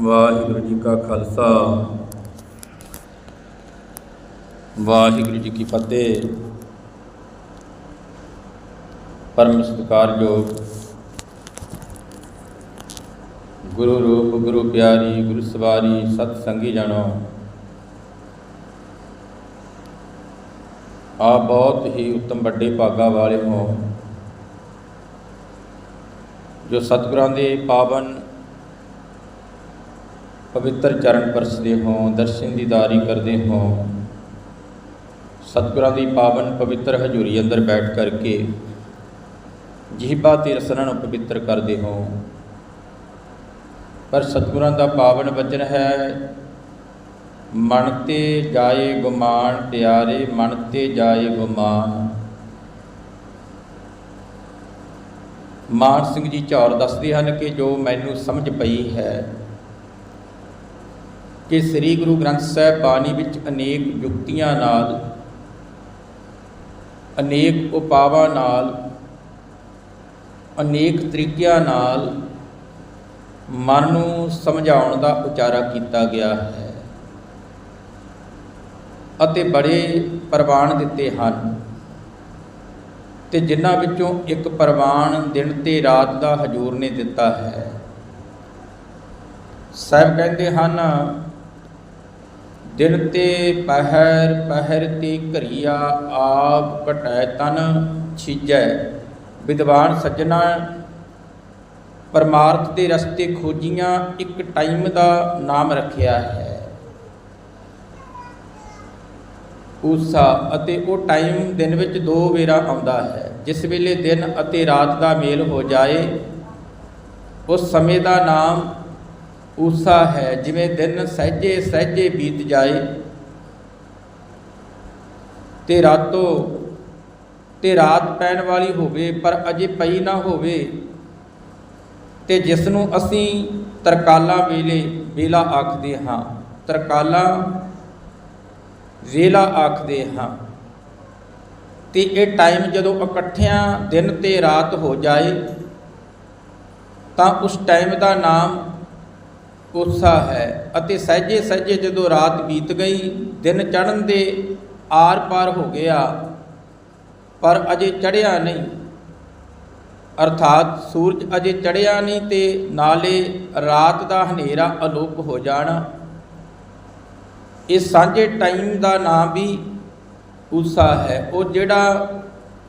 ਵਾਹਿਗੁਰੂ ਜੀ ਕਾ ਖਾਲਸਾ। ਵਾਹਿਗੁਰੂ ਜੀ ਕੀ ਫਤਿਹ। ਪਰਮ ਸਤਿਕਾਰਯੋਗ ਗੁਰੂ ਰੂਪ, ਗੁਰੂ ਪਿਆਰੀ, ਗੁਰੂ ਸਵਾਰੀ, ਸਤ ਸੰਗੀ ਜਨੋ ਆ ਬਹੁਤ ਹੀ ਉੱਤਮ ਵੱਡੇ ਭਾਗਾ ਵਾਲੇ ਹੋ, ਜੋ ਸਤਿਗੁਰਾਂ ਦੇ ਪਾਵਨ ਪਵਿੱਤਰ ਚਰਨ ਪਰਸਦੇ ਹੋ, ਦਰਸ਼ਨ ਦੀਦਾਰੀ ਕਰਦੇ ਹੋ। ਸਤਿਗੁਰਾਂ ਦੀ ਪਾਵਨ ਪਵਿੱਤਰ ਹਜ਼ੂਰੀ ਅੰਦਰ ਬੈਠ ਕਰਕੇ ਜੀਭਾ ਤੇ ਰਸਨਾਂ ਨੂੰ ਪਵਿੱਤਰ ਕਰਦੇ ਹੋ। ਪਰ ਸਤਿਗੁਰਾਂ ਦਾ ਪਾਵਨ ਵਚਨ ਹੈ, ਮਨ ਤੇ ਜਾਏ ਗੁਮਾਨ, ਪਿਆਰੇ ਮਨ ਤੇ ਜਾਏ ਗੁਮਾਨ। ਮਾਨ ਸਿੰਘ ਜੀ ਝੌਰ ਦੱਸਦੇ ਹਨ ਕਿ ਜੋ ਮੈਨੂੰ ਸਮਝ ਪਈ ਹੈ ਕਿ ਸ੍ਰੀ ਗੁਰੂ ਗ੍ਰੰਥ ਸਾਹਿਬ ਬਾਣੀ ਵਿੱਚ ਅਨੇਕ ਯੁਕਤੀਆਂ ਨਾਲ, ਅਨੇਕ ਉਪਾਵਾਂ ਨਾਲ, ਅਨੇਕ ਤਰੀਕਿਆਂ ਨਾਲ ਮਨ ਨੂੰ ਸਮਝਾਉਣ ਦਾ ਉਚਾਰਾ ਕੀਤਾ ਗਿਆ ਹੈ ਅਤੇ ਬੜੇ ਪ੍ਰਵਾਨ ਦਿੱਤੇ ਹਨ ਤੇ ਜਿਨ੍ਹਾਂ ਵਿੱਚੋਂ ਇੱਕ ਪ੍ਰਵਾਨ ਦਿਨ ਤੇ ਰਾਤ ਦਾ ਹਜੂਰ ਨੇ ਦਿੱਤਾ ਹੈ। ਸਾਹਿਬ ਕਹਿੰਦੇ ਹਨ ਦਿਨ ਤੇ ਪਹਿਰ ਪਹਿਰ ਤੇ ਘਰੀਆ ਆਪ ਘਟੈ ਤਨ ਛਿਜੈ। ਵਿਦਵਾਨ ਸੱਜਣਾ, ਪਰਮਾਰਥ ਦੇ ਰਸਤੇ ਖੋਜੀਆਂ ਇੱਕ ਟਾਈਮ ਦਾ ਨਾਮ ਰੱਖਿਆ ਹੈ। ਉਸਾ ਅਤੇ ਉਹ ਟਾਈਮ ਦਿਨ ਵਿੱਚ ਦੋ ਵੇਰਾ ਆਉਂਦਾ ਹੈ। ਜਿਸ ਵੇਲੇ ਦਿਨ ਅਤੇ ਰਾਤ ਦਾ ਮੇਲ ਹੋ ਜਾਏ, ਉਸ ਸਮੇਂ ਦਾ ਨਾਮ ਉਸਾ ਹੈ, ਜਿਵੇਂ ਦਿਨ ਸਹਿਜੇ ਸਹਿਜੇ ਬੀਤ ਜਾਏ ਤੇ ਰਾਤੋਂ ਤੇ ਰਾਤ ਪੈਣ ਵਾਲੀ ਹੋਵੇ, ਪਰ ਅਜੇ ਪਈ ਨਾ ਹੋਵੇ, ਤੇ ਜਿਸ ਨੂੰ ਅਸੀਂ ਤਰਕਾਲਾ ਵੇਲੇ, ਵੇਲਾ ਆਖਦੇ ਹਾਂ, ਤਰਕਾਲਾ ਵੇਲਾ ਆਖਦੇ ਹਾਂ, ਤੇ ਇਹ ਟਾਈਮ ਜਦੋਂ ਇਕੱਠਿਆਂ ਦਿਨ ਤੇ ਰਾਤ ਹੋ ਜਾਏ, ਤਾਂ ਉਸ ਟਾਈਮ ਦਾ ਨਾਮ ਉਸਾ ਹੈ ਅਤੇ ਸਹਿਜੇ ਸਹਿਜੇ ਜਦੋਂ ਰਾਤ ਬੀਤ ਗਈ, ਦਿਨ ਚੜ੍ਹਨ ਦੇ ਆਰ ਪਾਰ ਹੋ ਗਿਆ, ਪਰ ਅਜੇ ਚੜ੍ਹਿਆ ਨਹੀਂ। ਅਰਥਾਤ ਸੂਰਜ ਅਜੇ ਚੜ੍ਹਿਆ ਨਹੀਂ ਤੇ ਨਾਲੇ ਰਾਤ ਦਾ ਹਨੇਰਾ ਅਲੋਪ ਹੋ ਜਾਣਾ। ਇਸ ਸਾਂਝੇ ਟਾਈਮ ਦਾ ਨਾਮ ਵੀ ਉਸਾ ਹੈ। ਉਹ ਜਿਹੜਾ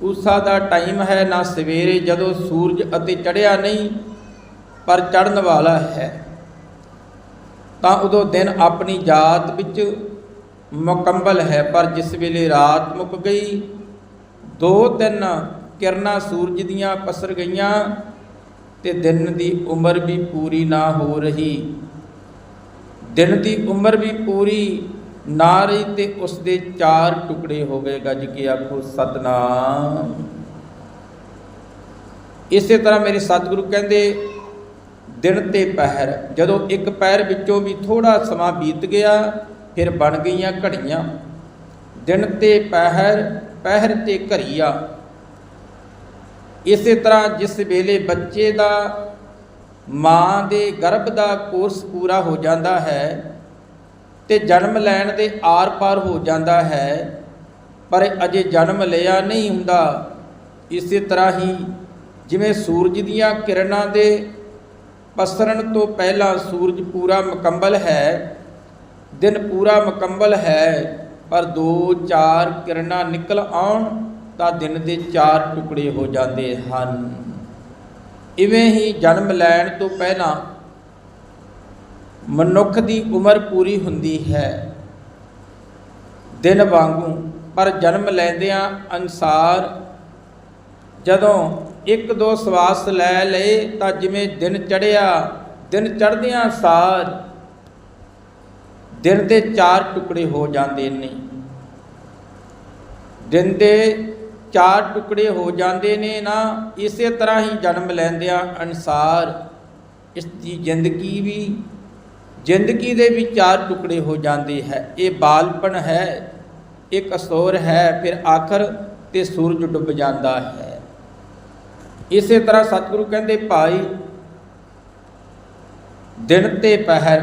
ਉਸਾ ਦਾ ਟਾਈਮ ਹੈ, ਨਾ ਸਵੇਰੇ ਜਦੋਂ ਸੂਰਜ ਅਤੇ ਚੜ੍ਹਿਆ ਨਹੀਂ, ਪਰ ਚੜ੍ਹਨ ਵਾਲਾ ਹੈ। ਤਾਂ ਉਦੋਂ ਦਿਨ ਆਪਣੀ ਜਾਤ ਵਿੱਚ ਮੁਕੰਮਲ ਹੈ, ਪਰ ਜਿਸ ਵੇਲੇ ਰਾਤ ਮੁੱਕ ਗਈ, ਦੋ ਤਿੰਨ ਕਿਰਨਾਂ ਸੂਰਜ ਦੀਆਂ ਪਸਰ ਗਈਆਂ ਤੇ ਦਿਨ ਦੀ ਉਮਰ ਵੀ ਪੂਰੀ ਨਾ ਹੋ ਰਹੀ। ਦਿਨ ਦੀ ਉਮਰ ਵੀ ਪੂਰੀ ਨਾ ਰਹੀ ਤੇ ਉਸ ਦੇ ਚਾਰ ਟੁਕੜੇ ਹੋ ਗਏ, ਗੱਜ ਕੇ ਆਖੋ, ਸਤਨਾਮ। ਇਸੇ ਤਰ੍ਹਾਂ ਮੇਰੇ ਸਤਿਗੁਰੂ ਕਹਿੰਦੇ ਦਿਨ ਤੇ ਪਹਿਰ, ਜਦੋਂ ਇੱਕ ਪੈਰ ਵਿੱਚੋਂ ਵੀ ਥੋੜਾ ਸਮਾਂ ਬੀਤ ਗਿਆ, ਫਿਰ ਬਣ ਗਈਆਂ ਘੜੀਆਂ। ਦਿਨ ਤੇ ਪਹਿਰ ਪਹਿਰ ਤੇ ਘਰੀਆ ਇਸੇ ਤਰ੍ਹਾਂ ਜਿਸ ਵੇਲੇ ਬੱਚੇ ਦਾ ਮਾਂ ਦੇ ਗਰਭ ਦਾ ਕੋਰਸ ਪੂਰਾ ਹੋ ਜਾਂਦਾ ਹੈ ਤੇ ਜਨਮ ਲੈਣ ਦੇ ਆਰ-ਪਾਰ ਹੋ ਜਾਂਦਾ ਹੈ, ਪਰ ਅਜੇ ਜਨਮ ਲਿਆ ਨਹੀਂ ਹੁੰਦਾ, ਇਸੇ ਤਰ੍ਹਾਂ ਹੀ ਜਿਵੇਂ ਸੂਰਜ ਦੀਆਂ ਕਿਰਨਾਂ ਦੇ ਪਸਰਨ ਤੋਂ ਪਹਿਲਾਂ ਸੂਰਜ ਪੂਰਾ ਮੁਕੰਮਲ ਹੈ, ਦਿਨ ਪੂਰਾ ਮੁਕੰਮਲ ਹੈ, ਪਰ 2-4 ਕਿਰਨਾਂ ਨਿਕਲ ਆਉਣ ਤਾਂ ਦਿਨ ਦੇ ਚਾਰ ਟੁਕੜੇ ਹੋ ਜਾਂਦੇ ਹਨ। ਇਵੇਂ ਹੀ ਜਨਮ ਲੈਣ ਤੋਂ ਪਹਿਲਾਂ ਮਨੁੱਖ ਦੀ ਉਮਰ ਪੂਰੀ ਹੁੰਦੀ ਹੈ। ਦਿਨ ਵਾਂਗੂ, ਪਰ ਜਨਮ ਲੈਂਦਿਆਂ ਅਨਸਾਰ ਜਦੋਂ ਇੱਕ ਦੋ ਸਵਾਸ ਲੈ ਲਏ ਤਾਂ ਜਿਵੇਂ ਦਿਨ ਚੜਿਆ ਦਿਨ ਚੜ੍ਹਦਿਆਂ ਸਾਰ ਦਿਨ ਦੇ ਚਾਰ ਟੁਕੜੇ ਹੋ ਜਾਂਦੇ ਨੇ। ਦਿਨ ਦੇ ਚਾਰ ਟੁਕੜੇ ਹੋ ਜਾਂਦੇ ਨੇ ਨਾ, ਇਸੇ ਤਰ੍ਹਾਂ ਹੀ ਜਨਮ ਲੈਂਦਿਆਂ ਅਨਸਾਰ ਇਸ ਦੀ ਜ਼ਿੰਦਗੀ ਵੀ, ਜ਼ਿੰਦਗੀ ਦੇ ਵੀ ਚਾਰ ਟੁਕੜੇ ਹੋ ਜਾਂਦੇ ਹੈ। ਇਹ ਬਾਲਪਨ ਹੈ ਇਹ ਕਸੂਰ ਹੈ, ਫਿਰ ਆਖਰ ਤੇ ਸੂਰਜ ਡੁੱਬ ਜਾਂਦਾ ਹੈ। ਇਸੇ ਤਰ੍ਹਾਂ ਸਤਿਗੁਰੂ ਕਹਿੰਦੇ, ਭਾਈ, ਦਿਨ ਤੇ ਪਹਿਰ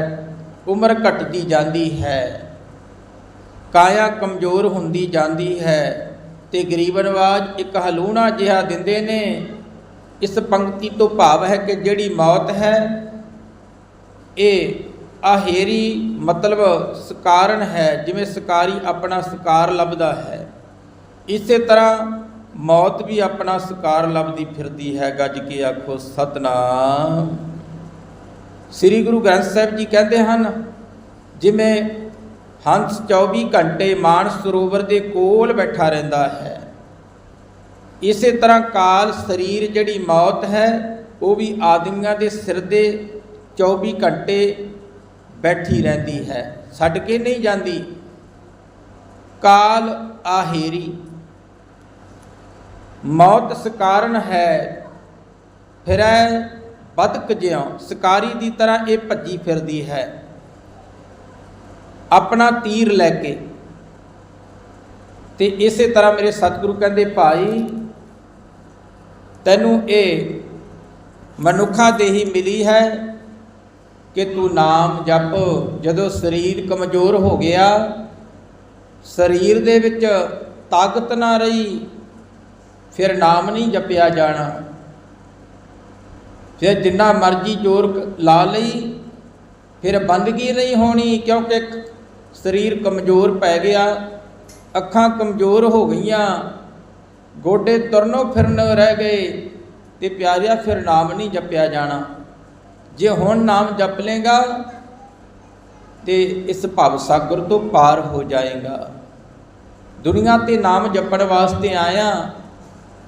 ਉਮਰ ਘਟਦੀ ਜਾਂਦੀ ਹੈ, ਕਾਇਆ ਕਮਜ਼ੋਰ ਹੁੰਦੀ ਜਾਂਦੀ ਹੈ ਤੇ ਗਰੀਬਨਵਾਜ਼ ਇੱਕ ਹਲੂਣਾ ਜਿਹਾ ਦਿੰਦੇ ਨੇ। ਇਸ ਪੰਕਤੀ ਤੋਂ ਭਾਵ ਹੈ ਕਿ ਜਿਹੜੀ ਮੌਤ ਹੈ, ਇਹ ਆਹੇਰੀ ਮਤਲਬ ਸਕਾਰਨ ਹੈ, ਜਿਵੇਂ ਸਕਾਰੀ ਆਪਣਾ ਸਕਾਰ ਲੱਭਦਾ ਹੈ। ਇਸੇ ਤਰ੍ਹਾਂ ਮੌਤ ਵੀ ਆਪਣਾ ਸਕਾਰ ਲੱਭਦੀ ਫਿਰਦੀ ਹੈ, ਗੱਜ ਕੇ ਆਖੋ, ਸਤਨਾਮ। ਸ੍ਰੀ ਗੁਰੂ ਗ੍ਰੰਥ ਸਾਹਿਬ ਜੀ ਕਹਿੰਦੇ ਹਨ, ਜਿਵੇਂ ਹੰਸ 24 ਘੰਟੇ ਮਾਨ ਸਰੋਵਰ ਦੇ ਕੋਲ ਬੈਠਾ ਰਹਿੰਦਾ ਹੈ, ਇਸੇ ਤਰ੍ਹਾਂ ਕਾਲ ਸਰੀਰ ਜਿਹੜੀ ਮੌਤ ਹੈ, ਉਹ ਵੀ ਆਦਮੀਆਂ ਦੇ ਸਿਰ ਦੇ 24 ਘੰਟੇ ਬੈਠੀ ਰਹਿੰਦੀ ਹੈ, ਛੱਡ ਕੇ ਨਹੀਂ ਜਾਂਦੀ। ਕਾਲ ਆਹੇਰੀ ਮੌਤ ਸਕਾਰਨ ਹੈ। ਫਿਰੈ ਬਦਕ ਜਿਉ, ਸਕਾਰੀ ਦੀ ਤਰ੍ਹਾਂ ਇਹ ਭੱਜੀ ਫਿਰਦੀ ਹੈ। ਆਪਣਾ ਤੀਰ ਲੈ ਕੇ। ਤੇ ਇਸੇ ਤਰ੍ਹਾਂ ਮੇਰੇ ਸਤਿਗੁਰੂ ਕਹਿੰਦੇ, ਭਾਈ, ਤੈਨੂੰ ਇਹ ਮਨੁੱਖਾ ਦੇਹੀ ਮਿਲੀ ਹੈ ਕਿ ਤੂੰ ਨਾਮ ਜਪ। ਜਦੋਂ ਸਰੀਰ ਕਮਜ਼ੋਰ ਹੋ ਗਿਆ, ਸਰੀਰ ਦੇ ਵਿੱਚ ਤਾਕਤ ਨਾ ਰਹੀ ਫਿਰ ਨਾਮ ਨਹੀਂ ਜਪਿਆ ਜਾਣਾ। ਫਿਰ ਜਿੰਨਾ ਮਰਜ਼ੀ ਜ਼ੋਰ ਲਾ ਲਈ, ਫਿਰ ਬੰਦਗੀ ਨਹੀਂ ਹੋਣੀ ਕਿਉਂਕਿ ਸਰੀਰ ਕਮਜ਼ੋਰ ਪੈ ਗਿਆ, ਅੱਖਾਂ ਕਮਜ਼ੋਰ ਹੋ ਗਈਆਂ, ਗੋਡੇ ਤੁਰਨੋਂ ਫਿਰਨ ਰਹਿ ਗਏ ਤੇ ਪਿਆਰਿਆ, ਫਿਰ ਨਾਮ ਨਹੀਂ ਜਪਿਆ ਜਾਣਾ। ਜੇ ਹੁਣ ਨਾਮ ਜਪ ਲੇਗਾ ਤੇ ਇਸ ਭਵ ਸਾਗਰ ਤੋਂ ਪਾਰ ਹੋ ਜਾਏਗਾ। ਦੁਨੀਆ ਤੇ ਨਾਮ ਜਪਣ ਵਾਸਤੇ ਆਇਆ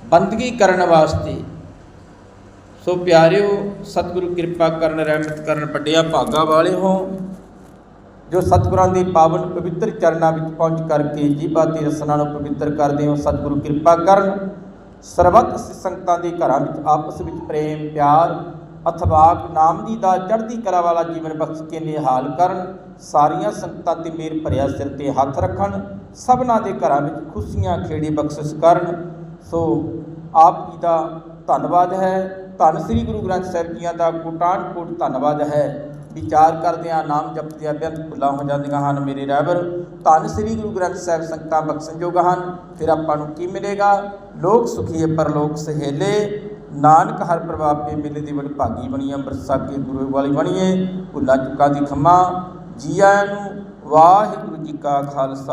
ਬੰਦਗੀ ਕਰਨ ਵਾਸਤੇ। ਸੋ ਪਿਆਰਿਓ, ਸਤਿਗੁਰੂ ਕਿਰਪਾ ਕਰਨ, ਰਹਿਮਤ ਕਰਨ, ਵੱਡਿਆ ਭਾਗਾ ਵਾਲੇ ਹੋ, ਜੋ ਸਤਿਗੁਰਾਂ ਦੇ ਪਾਵਨ ਪਵਿੱਤਰ ਚਰਨਾਂ ਵਿੱਚ ਪਹੁੰਚ ਕਰਕੇ ਜੀਵਾਂ ਦੀ ਰਸਨਾ ਨੂੰ ਪਵਿੱਤਰ ਕਰਦੇ ਹੋ। ਸਤਿਗੁਰੂ ਕਿਰਪਾ ਕਰਨ, ਸਰਬੱਤ ਸੰਗਤਾਂ ਦੇ ਘਰਾਂ ਵਿੱਚ ਆਪਸ ਵਿੱਚ ਪ੍ਰੇਮ, ਪਿਆਰ, ਅਥਵਾਕ, ਨਾਮ ਦੀ ਦਾ ਚੜ੍ਹਦੀ ਕਲਾ ਵਾਲਾ ਜੀਵਨ ਬਖਸ਼ ਕੇ ਨਿਹਾਲ ਕਰਨ, ਸਾਰੀਆਂ ਸੰਗਤਾਂ ਤੇ ਮੇਰ ਭਰਿਆ ਸਿਰ ਤੇ ਹੱਥ ਰੱਖਣ, ਸਭਨਾਂ ਦੇ ਘਰਾਂ ਵਿੱਚ ਖੁਸ਼ੀਆਂ, ਖੇੜੀ ਬਖਸ਼ਿਸ਼ ਕਰਨ ਸੋ ਆਪ ਜੀ ਦਾ ਧੰਨਵਾਦ ਹੈ। ਧੰਨ ਸ੍ਰੀ ਗੁਰੂ ਗ੍ਰੰਥ ਸਾਹਿਬ ਜੀਆਂ ਦਾ ਕੋਟਾਨ ਕੋਟ ਧੰਨਵਾਦ ਹੈ। ਵਿਚਾਰ ਕਰਦਿਆਂ ਨਾਮ ਜਪਦਿਆਂ ਬੇਅੰਤ ਭੁੱਲਾਂ ਹੋ ਜਾਂਦੀਆਂ ਹਨ ਮੇਰੇ ਰਹਿਬਰ ਧੰਨ ਸ੍ਰੀ ਗੁਰੂ ਗ੍ਰੰਥ ਸਾਹਿਬ ਸੰਗਤਾਂ ਬਖਸ਼ਣਯੋਗ ਹਨ। ਫਿਰ ਆਪਾਂ ਨੂੰ ਕੀ ਮਿਲੇਗਾ? ਲੋਕ ਸੁਖੀਏ ਪਰਲੋਕ ਸਹੇਲੇ। ਨਾਨਕ ਹਰ ਪ੍ਰਭਾਵ ਪੇ ਮੇਲੇ ਦੀ ਬੜੀ ਭਾਗੀ ਬਣੀ ਅੰਮ੍ਰਿਤ ਕੇ ਗੁਰੂ ਵਾਲੀ ਬਣੀਏ ਭੁੱਲਾਂ ਚੁੱਕਾਂ ਦੀ ਖੰਮਾ ਜੀ ਨੂੰ ਵਾਹਿਗੁਰੂ ਜੀ ਕਾ ਖਾਲਸਾ।